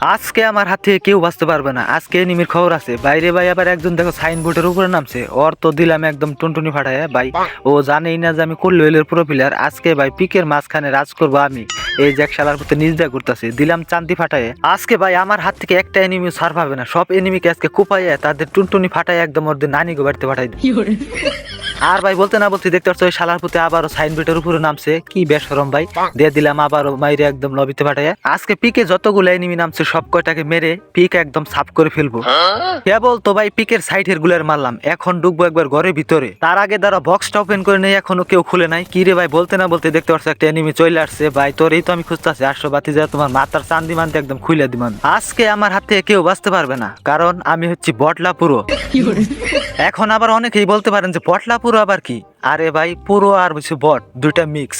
আজকে আমার হাত থেকে কেউ বাঁচতে পারবে না। আজকে এনিমির খবর আছে। বাইরে ভাই আবার একজন দেখো সাইনবোর্ডের উপরে নামছে। ওর তো দিলাম একদম টুনটুনি ফাটায় ভাই। ও জানেই না যে আমি করলে হইলের পুরো প্লেয়ার আজকে ভাই পিকের মাঝখানে রাজ করব আমি। এই যে এক শালার প্রতি নিজ দেয়া করতেছি। দিলাম চান্দি ফাটায় আজকে ভাই আমার হাত থেকে একটা এনিমি সার পাবে না। সব এনিমিকে আজকে কুপাইয়া তাদের টুনটুনি ফাটায় একদম ওর নানি গো বাড়িতে পাঠাই দিই আর ভাই বলতে না বলতে দেখতে পাচ্ছ ওই শালার প্রতি আবারও সাইনবোর্ডের উপরে নামছে। কি বেসরম ভাই। দিয়ে দিলাম আবারও মাইরে একদম লবিতে পাঠায় আজকে পিকে যতগুলো এনিমি নামছে সব কয়টাকে মেরে পিক একদম সাফ করে ফেলব। কেবল তো ভাই পিকের সাইডেরগুলার মারলাম। এখন ঢুকবো একবার ঘরের ভিতরে। তার আগে দ্বারা বক্সটা ওপেন করে নেই এখনও কেউ খুলে নাই। কি রে ভাই বলতে না বলতে দেখতে পাচ্ছ একটা এনিমি চলে আসছে। ভাই তোর এই তো আমি খুঁজতেছি। আসো বাতি যা তোমার মাথার চান্দি মানতে একদম খুলে দিমান আজকে আমার হাতে কেউ বাঁচতে পারবে না। কারণ আমি হচ্ছি বটলা পুরো এখন আবার অনেকেই বলতে পারেন যে পুরো আবার কি? আরে ভাই, পুরো আর হচ্ছে বট, দুইটা মিক্স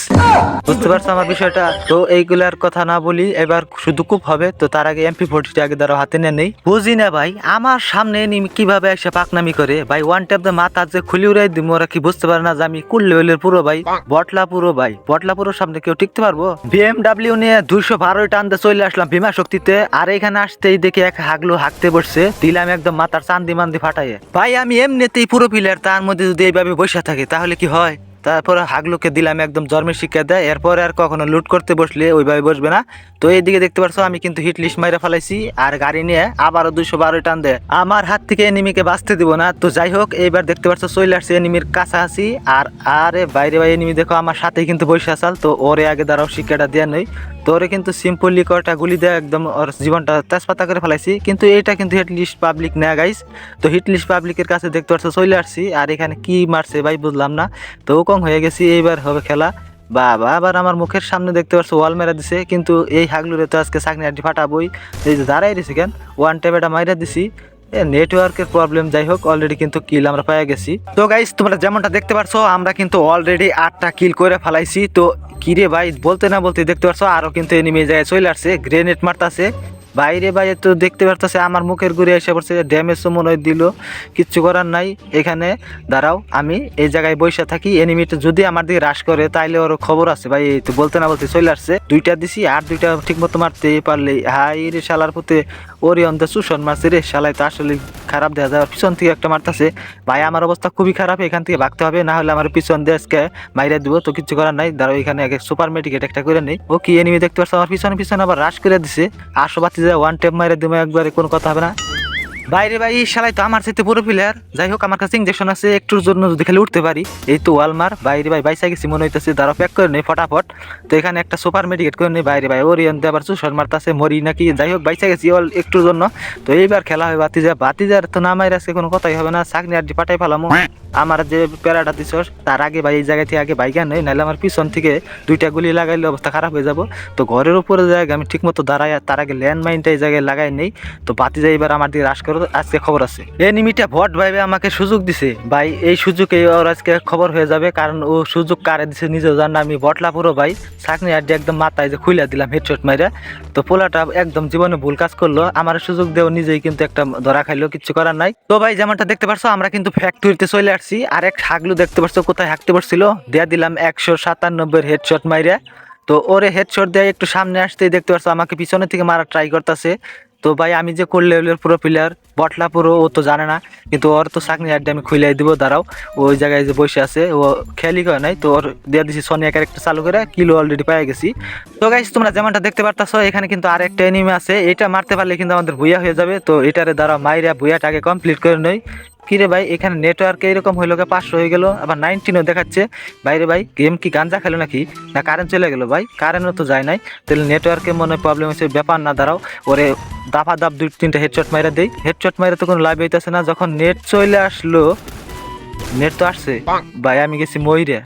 বুঝতে পারছ আমার বিষয়টা? তো এইগুলার কথা না বলি, এবার শুধু খুব হবে, তো তার আগে এমপি ফোর্টিটা আগে দ্বারা হাতে নিয়ে নেই। বুঝি না ভাই, আমার সামনে কীভাবে এসে পাকনামি করে? ভাই ওয়ান ট্যাপ দে মাথা যে খুলি উড়াই দিব, ওরা কি বুঝতে পারে না যে আমি কুল লেভেলের পুরো ভাই? বটলা পুরো ভাই, বটলা পুরোর সামনে কেউ টিকতে পারব? বিএমডাব্লিউ নিয়ে দুইশো বারোই টানতে চলে আসলাম ভীমা শক্তিতে, আর এখানে আসতেই দেখি এক হাগলু হাঁকতে বসছে, দিলাম একদম মাথার চান্দি মান্দি ফাটাইয়ে। ভাই, আমি এমনিতেই পুরো প্লেয়ার তার মধ্যে যদি এইভাবে বসে থাকে, তাহলে কি হয়? তারপর হাগলুকে দিলাম, একদম জন্মের শিক্ষা দেয়। এরপর আর কখনো লুট করতে বসলে ওইভাবে বসবে না। তো এইদিকে দেখতে পারছ আমি কিন্তু হিট লিস্ট মাইরা ফেলাইছি। আর গাড়ি নিয়ে আবারও দুইশো বারো টান দেয়। আমার হাত থেকে এনিমিকে বাঁচতে দিব না। তো যাই হোক, এইবার দেখতে পাচ্ছ, চলে আসছে এনিমির কাছাকাছি। আর আরে বাইরে বাইরে এনিমি দেখো, আমার সাথে কিন্তু আসাল তো ওরে আগে দাঁড়াও, শিক্ষাটা দেওয়া নেই। তো ওরে কিন্তু সিম্পলি কটা গুলি দেয় একদম ওর জীবনটা তেজপাতা করে ফেলাইছি। কিন্তু এইটা কিন্তু হিট লিস্ট পাবলিক নেয়া গাইস তো হিট লিস্ট পাবলিকের কাছে দেখতে পাচ্ছ চলে আসছি। আর এখানে কি মারছে ভাই বুঝলাম না। তো কম হয়ে গেছি, এইবার হবে খেলা। বাবা, আবার আমার মুখের সামনে দেখতে পাচ্ছ ওয়াল মেরা দিছে। কিন্তু এই হাগলুরে তো আজকে চাকনি আড্ডি ফাটাবই। এই যে দাঁড়াই দিছি কেন? ওয়ান টেপেটা মাইরা দিছি। নেটওয়ার্কের প্রবলেম যাই হোক অলরেডি কিন্তু কিল আমরা পেয়ে গেছি। তো গাইস তোমরা যেমনটা দেখতে পারছ, আমরা কিন্তু অলরেডি আটটা কিল করে ফেলাইছি। তো কিরে ভাই, বলতে না বলতে দেখতে পারছ, আরও কিন্তু এনিমি জায়গায় চলে আসছে গ্রেনেড মারতাছে। বাইরে বাইরে তো দেখতে পারতেছে, আমার মুখের ঘুরে এসে পড়ছে ড্যামেজও মনে হয় দিল, কিচ্ছু করার নাই। এখানে, দাঁড়াও, আমি এই জায়গায় বসে থাকি এনিমিটা যদি আমার দিকে হ্রাস করে, তাইলে ওর খবর আছে। ভাই, এই তো বলতে না বলতে চলে আসছে। দুইটা দিছি, আর দুইটা ঠিক মতো মারতে পারলে হাই রে শালার পুতে, ওরে অন্তে চুষণ মারছে রে, শালাই তো আসলে খারাপ দেখা যায়। পিছন থেকে একটা মারতেছে, ভাই আমার অবস্থা খুবই খারাপ, এখান থেকে ভাগতে হবে, না হলে আমার পিছন দিয়ে আজকে মাইরে দিব, তো কিছু করার নাই। দাঁড়াও, এখানে আগে সুপার মেডিকেট একটা করে নেই। ও কি এনিমি দেখতে পাচ্ছ আমার পিছনে পিছনে আবার রাশ করে দিছে। আসো বাতি যায় ওয়ান টেপ মাইরে দিব, একবারে কোনো কথা হবে না। বাইরে ভাই শালাই তো আমার চাইতে পুরো প্লেয়ার যাই হোক, আমার কাছে ইঞ্জেকশন আছে, একটুর জন্য যদি খালি উঠতে পারি। এই তো ওয়ালমার, বাইরে ভাই বাইসা গেছি, মনে হইতেছে দাঁড়া প্যাক করে নেই, ফটাফট। তো এখানে একটা সুপার মেডিকেট করে নেই, বাইরে ভাই ওরিয়ন দিয়ে আবার মারতে মারতাছে, মরি নাকি, যাই হোক বাইসা গেছি অল একটুর জন্য। তো এইবার খেলা হয় বাতিজা বাতিজার তো নামাই আজকে কোনো কথাই হবে না, চাকনি ডি পাঠাই ফেলামো। আমার যে প্যারাটা দিছ তার আগে ভাই এই জায়গা থেকে আগে বাইকা নেই নাহলে আমার পিছন থেকে দুইটা গুলি লাগাইলে অবস্থা খারাপ হয়ে যাব। তো ঘরের উপরে জায়গা আমি ঠিক মতো দাঁড়াই তার আগে ল্যান্ড মাইনটা এই জায়গায় লাগাই নেই। তো বাতি যাই এবার আমার দিকে রাশ করো, আজকে খবর আছে। এই নিমিটা ভট ভাইবে আমাকে সুযোগ দিছে। ভাই, এই সুযোগে ওর আজকে খবর হয়ে যাবে, কারণ ও সুযোগ কারে দিছে নিজেও জান আমি বটলা পুরো ভাই চাকনি আড্ডি একদম মাথায় যে খুলে দিলাম হেডশট মাইরা। তো পোলাটা একদম জীবনে ভুল কাজ করল, আমার সুযোগ দেও নিজেই কিন্তু একটা ধরা খাইলো কিছু করার নাই। তো ভাই, যেমনটা দেখতে পারছ, আমরা কিন্তু ফ্যাক্টরিতে চলে আসছি আর এক হাগলু দেখতে পারছ, কোথায় হাঁকতে পারছিল? দেয়া দিলাম একশো সাতানব্বই হেডশট মাইরে। তো ওরে হেডশট দিয়ে একটু সামনে আসতেই দেখতে পারছ, আমাকে পিছনে থেকে মারা ট্রাই করতেছে। তো ভাই, আমি যে কোল লেভেলের পুরো প্লেয়ার বটলা পুরো ও তো জানে না, কিন্তু ওর তো চাকনি আড্ডি আমি খুলে দিব, দাঁড়াও। ওই জায়গায় যে বসে আছে, ও খেয়ালই করে নাই। তো ওর দিয়ে দিছি সোনিয়া ক্যারেক্টার চালু করে কিলো অলরেডি পেয়ে গেছি। তো গাইস তোমরা যেমনটা দেখতে পারতাছো, এখানে কিন্তু আর একটা এনিমি আছে। এটা মারতে পারলে কিন্তু আমাদের ভুইয়া হয়ে যাবে। তো এটারে দ্বারা মাইরা ভুইয়াটাকে কমপ্লিট করে নই। কিরে ভাই এখানে নেটওয়ার্ক এরকম হইল কে পাঁচশো হয়ে গেল আবার নাইনটিনও দেখাচ্ছে। বাইরে ভাই গেম কি গাঞ্জা খেলো নাকি? না কারেন্ট চলে গেল ভাই কারেন্টও তো যায় নাই। তাহলে নেটওয়ার্কে মনে হয় প্রবলেম হচ্ছে ব্যাপার না দাঁড়াও। ওরে দাফা দাপ দুই তিনটা হেডশট মাইরা দেই। হেডশট মাইরা তো কোনো লাভ হইতেছে না যখন নেট চলে আসলো নেট তো আসছে। ভাই আমি গেছি ময়ূরে